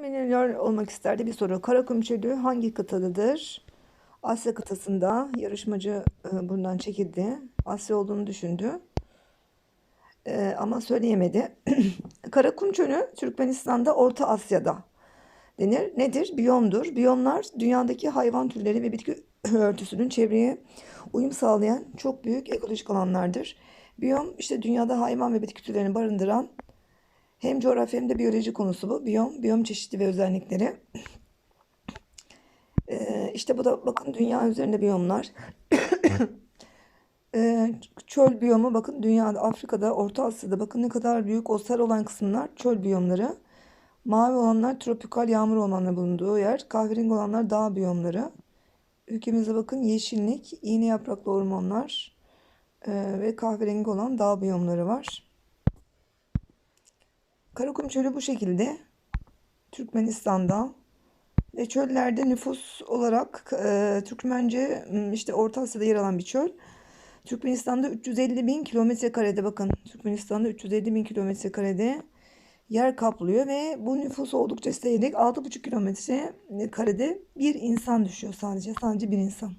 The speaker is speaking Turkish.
Milyoner olmak isterdi bir soru. Karakum Çölü hangi kıtadadır? Asya kıtasında yarışmacı e, bundan çekildi. Asya olduğunu düşündü. E, ama söyleyemedi. Karakum Çölü Türkmenistan'da Orta Asya'da denir. Nedir? Biyomdur. Biyomlar dünyadaki hayvan türleri ve bitki örtüsünün çevreye uyum sağlayan çok büyük ekolojik alanlardır. Biyom işte dünyada hayvan ve bitki türlerini barındıran hem coğrafya hem de biyoloji konusu bu. Biyom, biyom çeşitli ve özellikleri. Ee, işte bu da bakın dünya üzerinde biyomlar. Ee, çöl biyomu bakın dünyada, Afrika'da, Orta Asya'da bakın ne kadar büyük o sarı olan kısımlar çöl biyomları. Mavi olanlar tropikal yağmur ormanları bulunduğu yer. Kahverengi olanlar dağ biyomları. Ülkemizde bakın yeşillik, iğne yapraklı ormanlar ee, ve kahverengi olan dağ biyomları var. Karakum Çölü bu şekilde. Türkmenistan'da ve çöllerde nüfus olarak e, Türkmence işte Orta Asya'da yer alan bir çöl. Türkmenistan'da 350 bin kilometre karede bakın. Türkmenistan'da 350 bin kilometre karede yer kaplıyor ve bu nüfus oldukça seyrek 6,5 kilometre karede bir insan düşüyor sadece. Sadece bir insan.